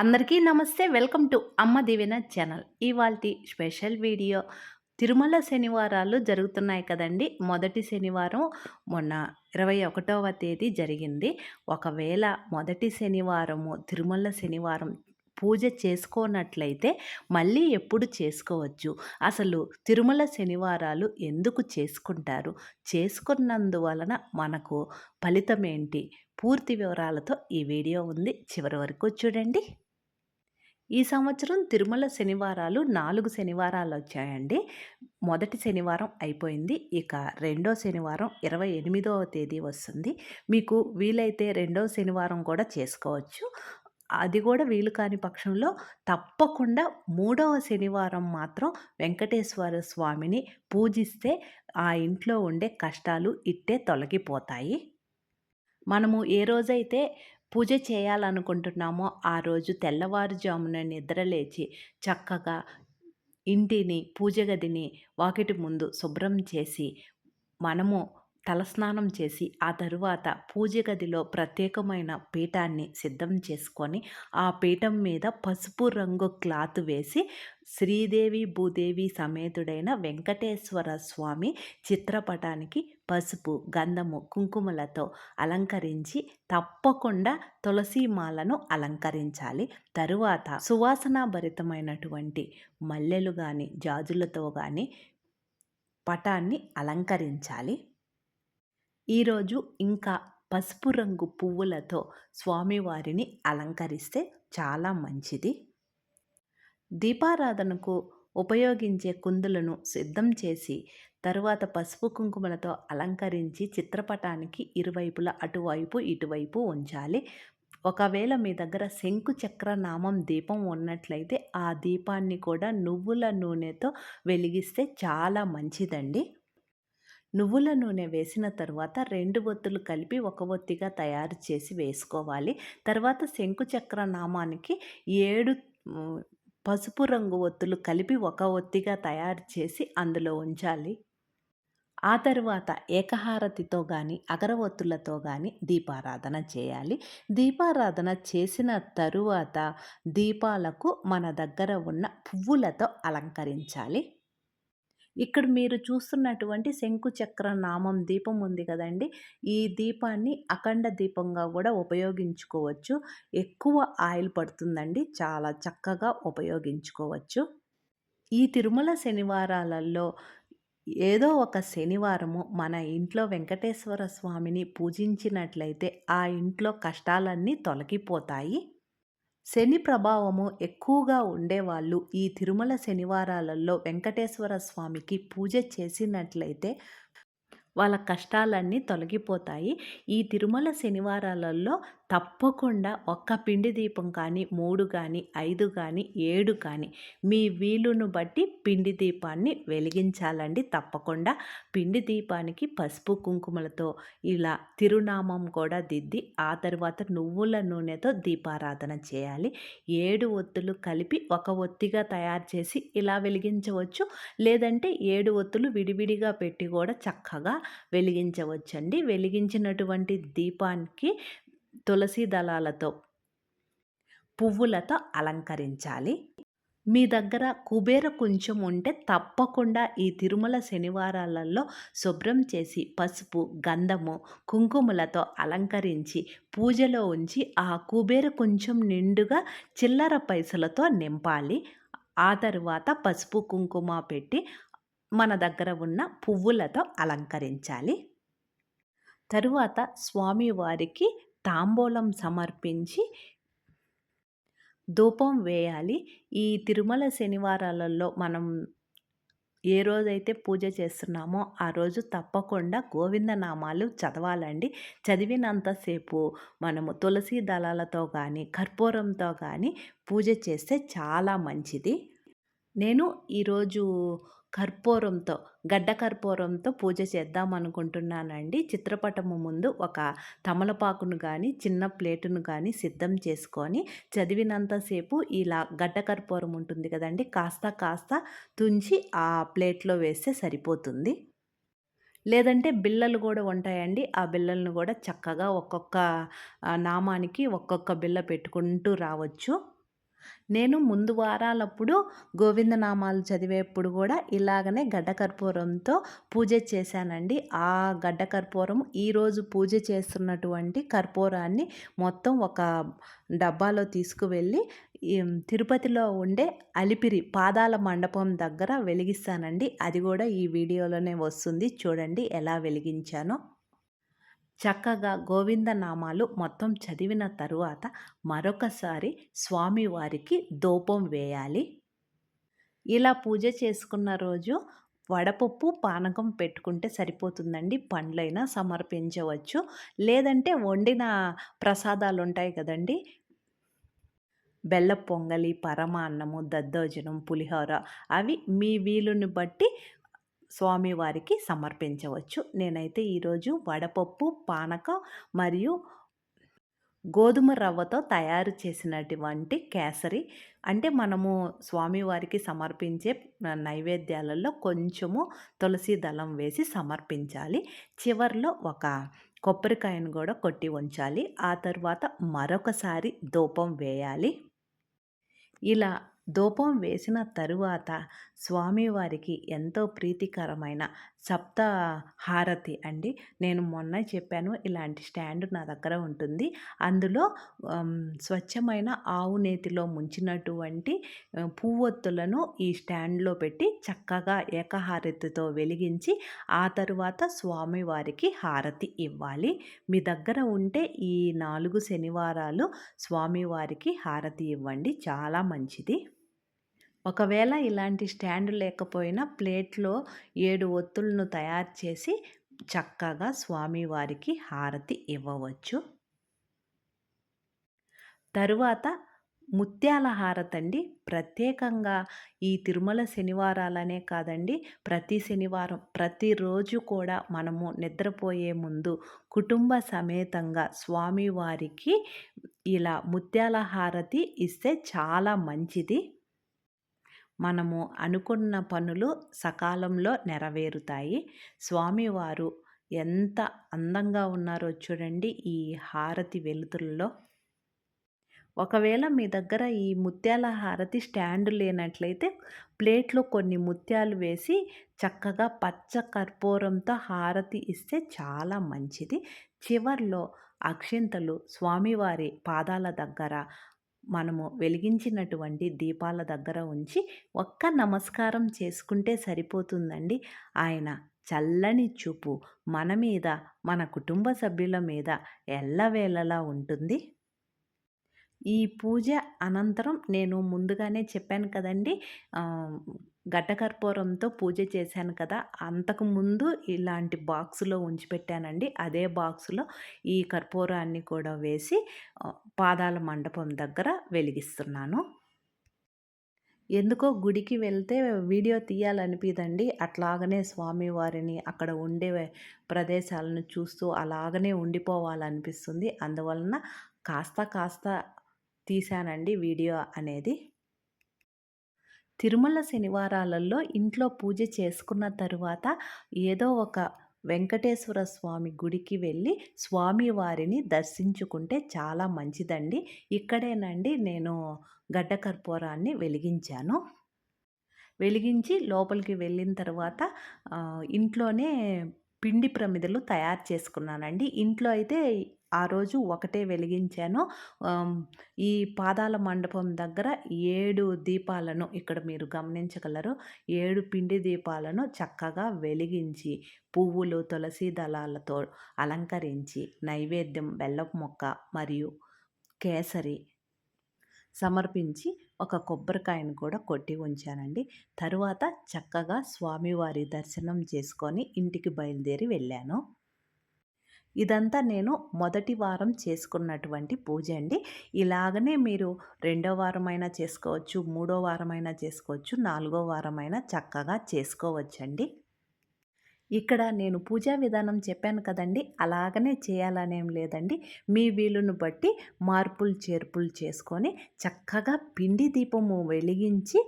అందరికీ నమస్తే. Welcome to అమ్మ దివిన ఛానల్. ఇవాల్టి స్పెషల్ వీడియో. తిరుమల శనివారాలు జరుగుతున్నాయి కదండి. మొదటి శనివారం మొన్న ఇరవై ఒకటవ తేదీ జరిగింది. ఒకవేళ మొదటి శనివారము తిరుమల శనివారం పూజ చేసుకోనట్లయితే మళ్ళీ ఎప్పుడు చేసుకోవచ్చు? అసలు తిరుమల శనివారాలు ఎందుకు చేసుకుంటారు? చేసుకున్నందువలన మనకు ఫలితం ఏంటి పూర్తి వివరాలతో ఈ వీడియో ఉంది. చివరి వరకు చూడండి. ఈ సంవత్సరం తిరుమల శనివారాలు నాలుగు శనివారాలు వచ్చాయండి మొదటి శనివారం అయిపోయింది. ఇక రెండో శనివారం ఇరవై ఎనిమిదవ తేదీ వస్తుంది. మీకు వీలైతే రెండో శనివారం కూడా చేసుకోవచ్చు. అది కూడా వీలు కాని పక్షంలో తప్పకుండా మూడవ శనివారం మాత్రం వెంకటేశ్వర స్వామిని పూజిస్తే ఆ ఇంట్లో ఉండే కష్టాలు ఇట్టే తొలగిపోతాయి. మనము ఏ రోజైతే పూజ చేయాలనుకుంటున్నామో ఆ రోజు తెల్లవారుజామున నిద్రలేచి చక్కగా ఇంటిని పూజ గదిని వాకిటి ముందు శుభ్రం చేసి మనము తలస్నానం చేసి ఆ తరువాత పూజ గదిలో ప్రత్యేకమైన పీఠాన్ని సిద్ధం చేసుకొని ఆ పీఠం మీద పసుపు రంగు క్లాత్ వేసి శ్రీదేవి భూదేవి సమేతుడైన వెంకటేశ్వర స్వామి చిత్రపటానికి పసుపు గంధము కుంకుమలతో అలంకరించి తప్పకుండా తులసి మాలను అలంకరించాలి. తరువాత సువాసనాభరితమైనటువంటి మల్లెలు కానీ జాజులతో కానీ పటాన్ని అలంకరించాలి. ఈరోజు ఇంకా పసుపు రంగు పువ్వులతో స్వామివారిని అలంకరిస్తే చాలా మంచిది. దీపారాధనకు ఉపయోగించే కుందులను సిద్ధం చేసి తరువాత పసుపు కుంకుమలతో అలంకరించి చిత్రపటానికి ఇరువైపులా అటువైపు ఇటువైపు ఉంచాలి. ఒకవేళ మీ దగ్గర శంకు చక్ర నామం దీపం ఉన్నట్లయితే ఆ దీపాన్ని కూడా నువ్వుల నూనెతో వెలిగిస్తే చాలా మంచిదండి. నువ్వుల నూనె వేసిన తర్వాత రెండు ఒత్తులు కలిపి ఒక ఒత్తిగా తయారు చేసి వేసుకోవాలి. తర్వాత శంకుచక్ర నామానికి ఏడు పసుపు రంగు ఒత్తులు కలిపి ఒక ఒత్తిగా తయారు చేసి అందులో ఉంచాలి. ఆ తర్వాత ఏకహారతితో కానీ అగరవత్తులతో కానీ దీపారాధన చేయాలి. దీపారాధన చేసిన తరువాత దీపాలకు మన దగ్గర ఉన్న పువ్వులతో అలంకరించాలి. ఇక్కడ మీరు చూస్తున్నటువంటి శంకు చక్ర నామం దీపం ఉంది కదండి. ఈ దీపాన్ని అఖండ దీపంగా కూడా ఉపయోగించుకోవచ్చు. ఎక్కువ ఆయిల్ పడుతుందండి. చాలా చక్కగా ఉపయోగించుకోవచ్చు. ఈ తిరుమల శనివారాలలో ఏదో ఒక శనివారము మన ఇంట్లో వెంకటేశ్వర స్వామిని పూజించినట్లయితే ఆ ఇంట్లో కష్టాలన్నీ తొలగిపోతాయి. శని ప్రభావము ఎక్కువగా ఉండేవాళ్ళు ఈ తిరుమల శనివారాలలో వెంకటేశ్వర స్వామికి పూజ చేసినట్లయితే వాళ్ళ కష్టాలన్నీ తొలగిపోతాయి. ఈ తిరుమల శనివారాలలో తప్పకుండా ఒక్క పిండి దీపం కానీ మూడు కానీ ఐదు కానీ ఏడు కానీ మీ వీలును బట్టి పిండి దీపాన్ని వెలిగించాలండి. తప్పకుండా పిండి దీపానికి పసుపు కుంకుమలతో ఇలా తిరునామం కూడా దిద్ది ఆ తర్వాత నువ్వుల నూనెతో దీపారాధన చేయాలి. ఏడు ఒత్తులు కలిపి ఒక ఒత్తిగా తయారు చేసి ఇలా వెలిగించవచ్చు. లేదంటే ఏడు ఒత్తులు విడివిడిగా పెట్టి కూడా చక్కగా వెలిగించవచ్చండి. వెలిగించినటువంటి దీపానికి తులసి దళాలతో పువ్వులతో అలంకరించాలి. మీ దగ్గర కుబేర కొంచెం ఉంటే తప్పకుండా ఈ తిరుమల శనివారాలలో శుభ్రం చేసి పసుపు గంధము కుంకుమలతో అలంకరించి పూజలో ఉంచి ఆ కుబేర కొంచెం నిండుగా చిల్లర పైసలతో నింపాలి. ఆ తరువాత పసుపు కుంకుమ పెట్టి మన దగ్గర ఉన్న పువ్వులతో అలంకరించాలి. తరువాత స్వామివారికి తాంబూలం సమర్పించి ధూపం వేయాలి. ఈ తిరుమల శనివారాలలో మనం ఏ రోజైతే పూజ చేస్తున్నామో ఆ రోజు తప్పకుండా గోవిందనామాలు చదవాలండి. చదివినంతసేపు మనము తులసి దళాలతో కానీ కర్పూరంతో కానీ పూజ చేస్తే చాలా మంచిది. నేను ఈరోజు కర్పూరంతో గడ్డ కర్పూరంతో పూజ చేద్దాం అనుకుంటున్నానండి చిత్రపటము ముందు ఒక తమలపాకును కానీ చిన్న ప్లేటును కానీ సిద్ధం చేసుకొని చదివినంతసేపు ఇలా గడ్డ కర్పూరం ఉంటుంది కదండి కాస్త కాస్త తుంచి ఆ ప్లేట్లో వేస్తే సరిపోతుంది. లేదంటే బిళ్ళలు కూడా ఉంటాయండి ఆ బిళ్ళలను కూడా చక్కగా ఒక్కొక్క నామానికి ఒక్కొక్క బిళ్ళ పెట్టుకుంటూ రావచ్చు. నేను ముందు వారాలప్పుడు గోవిందనామాలు చదివేప్పుడు కూడా ఇలాగనే గడ్డ కర్పూరంతో పూజ చేశానండి. ఆ గడ్డ కర్పూరం ఈరోజు పూజ చేస్తున్నటువంటి కర్పూరాన్ని మొత్తం ఒక డబ్బాలో తీసుకువెళ్ళి తిరుపతిలో ఉండే అలిపిరి పాదాల మండపం దగ్గర వెలిగిస్తానండి. అది కూడా ఈ వీడియోలోనే వస్తుంది. చూడండి ఎలా వెలిగించానో. చక్కగా గోవిందనామాలు మొత్తం చదివిన తరువాత మరొకసారి స్వామివారికి దూపం వేయాలి. ఇలా పూజ చేసుకున్న రోజు వడపప్పు పానకం పెట్టుకుంటే సరిపోతుందండి. పండ్లైనా సమర్పించవచ్చు. లేదంటే వండిన ప్రసాదాలు ఉంటాయి కదండి. బెల్ల పొంగలి పరమాన్నము దద్దోజనం పులిహోర అవి మీ వీలుని బట్టి స్వామివారికి సమర్పించవచ్చు. నేనైతే ఈరోజు వడపప్పు పానకం మరియు గోధుమ రవ్వతో తయారు చేసినటువంటి కేసరి. అంటే మనము స్వామివారికి సమర్పించే నైవేద్యాలలో కొంచెము తులసి దళం వేసి సమర్పించాలి. చివరిలో ఒక కొబ్బరికాయను కూడా కొట్టి ఉంచాలి. ఆ తర్వాత మరొకసారి ధూపం వేయాలి. ఇలా ధూపం వేసిన తరువాత స్వామివారికి ఎంతో ప్రీతికరమైన సప్త హారతి అండి. నేను మొన్న చెప్పాను ఇలాంటి స్టాండ్ నా దగ్గర ఉంటుంది. అందులో స్వచ్ఛమైన ఆవు నేతిలో ముంచినటువంటి పువ్వొత్తులను ఈ స్టాండ్లో పెట్టి చక్కగా ఏకహారతితో వెలిగించి ఆ తరువాత స్వామివారికి హారతి ఇవ్వాలి. మీ దగ్గర ఉంటే ఈ నాలుగు శనివారాలు స్వామివారికి హారతి ఇవ్వండి. చాలా మంచిది. ఒకవేళ ఇలాంటి స్టాండ్ లేకపోయినా ప్లేట్లో ఏడు ఒత్తులను తయారు చేసి చక్కగా స్వామివారికి హారతి ఇవ్వవచ్చు. తరువాత ముత్యాల హారతి అండి ప్రత్యేకంగా ఈ తిరుమల శనివారాలనే కాదండి ప్రతి శనివారం ప్రతిరోజు కూడా మనము నిద్రపోయే ముందు కుటుంబ సమేతంగా స్వామివారికి ఇలా ముత్యాల హారతి ఇస్తే చాలా మంచిది. మనము అనుకున్న పనులు సకాలంలో నెరవేరుతాయి. స్వామివారు ఎంత అందంగా ఉన్నారో చూడండి ఈ హారతి వెలుతుల్లో ఒకవేళ మీ దగ్గర ఈ ముత్యాల హారతి స్టాండ్ లేనట్లయితే ప్లేట్లో కొన్ని ముత్యాలు వేసి చక్కగా పచ్చ కర్పూరంతో హారతి ఇస్తే చాలా మంచిది. చివర్లో అక్షింతలు స్వామివారి పాదాల దగ్గర మనము వెలిగించినటువంటి దీపాల దగ్గర ఉంచి ఒక్క నమస్కారం చేసుకుంటే సరిపోతుందండి. ఆయన చల్లని చూపు మన మీద మన కుటుంబ సభ్యుల మీద ఎల్లవేళలా ఉంటుంది. ఈ పూజ అనంతరం నేను ముందుగానే చెప్పాను కదండి గడ్డకర్పూరంతో పూజ చేశాను కదా! అంతకుముందు ఇలాంటి బాక్సులో ఉంచి పెట్టానండి. అదే బాక్సులో ఈ కర్పూరాన్ని కూడా వేసి పాదాల మండపం దగ్గర వెలిగిస్తున్నాను. ఎందుకో గుడికి వెళ్తే వీడియో తీయాలనిపిదండి. అట్లాగనే స్వామివారిని అక్కడ ఉండే ప్రదేశాలను చూస్తూ అలాగనే ఉండిపోవాలనిపిస్తుంది. అందువలన కాస్త కాస్త తీశానండి వీడియో అనేది. తిరుమల శనివారాలలో ఇంట్లో పూజ చేసుకున్న తరువాత ఏదో ఒక వెంకటేశ్వర స్వామి గుడికి వెళ్ళి స్వామివారిని దర్శించుకుంటే చాలా మంచిదండి. ఇక్కడేనండి నేను గడ్డ కర్పూరాన్ని వెలిగించాను. వెలిగించి లోపలికి వెళ్ళిన తర్వాత ఇంట్లోనే పిండి ప్రమిదలు తయారు చేసుకున్నానండి. ఇంట్లో అయితే ఆ రోజు ఒకటే వెలిగించాను. ఈ పాదాల మండపం దగ్గర ఏడు దీపాలను ఇక్కడ మీరు గమనించగలరు. ఏడు పిండి దీపాలను చక్కగా వెలిగించి పువ్వులు తులసి దళాలతో అలంకరించి నైవేద్యం బెల్లపు మొక్క మరియు కేసరి సమర్పించి ఒక కొబ్బరికాయను కూడా కొట్టి ఉంచానండి. తరువాత చక్కగా స్వామివారి దర్శనం చేసుకొని ఇంటికి బయలుదేరి వెళ్ళాను. ఇదంతా నేను మొదటి వారం చేసుకున్నటువంటి పూజ అండి. ఇలాగనే మీరు రెండో వారమైనా చేసుకోవచ్చు మూడో వారమైనా చేసుకోవచ్చు నాలుగో వారమైనా చక్కగా చేసుకోవచ్చండి. ఇక్కడ నేను పూజా విధానం చెప్పాను కదండి. అలాగనే చేయాలనేం లేదండి. మీ వీలును బట్టి మార్పులు చేర్పులు చేసుకొని చక్కగా పిండి దీపము వెలిగించి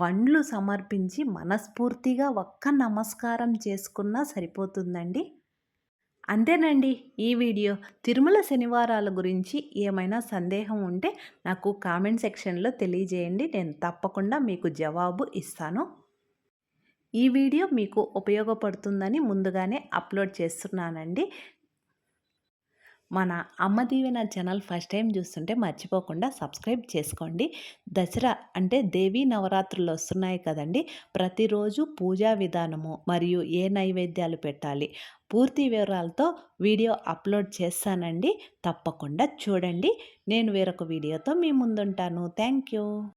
పండ్లు సమర్పించి మనస్ఫూర్తిగా ఒక్క నమస్కారం చేసుకున్నా సరిపోతుందండి. అంతేనండి. ఈ వీడియో తిరుమల శనివారాల గురించి ఏమైనా సందేహం ఉంటే నాకు కామెంట్ సెక్షన్లో తెలియజేయండి. నేను తప్పకుండా మీకు జవాబు ఇస్తాను. ఈ వీడియో మీకు ఉపయోగపడుతుందని ముందుగానే అప్లోడ్ చేస్తున్నానండి. మన అమ్మ దీవెన ఛానల్ ఫస్ట్ టైం చూస్తుంటే మర్చిపోకుండా సబ్స్క్రైబ్ చేసుకోండి. దసరా అంటే దేవీ నవరాత్రులు వస్తున్నాయి కదండి. ప్రతిరోజు పూజా విధానము మరియు ఏ నైవేద్యాలు పెట్టాలి పూర్తి వివరాలతో వీడియో అప్లోడ్ చేస్తానండి. తప్పకుండా చూడండి. నేను వేరొక వీడియోతో మీ ముందుంటాను. Thank you.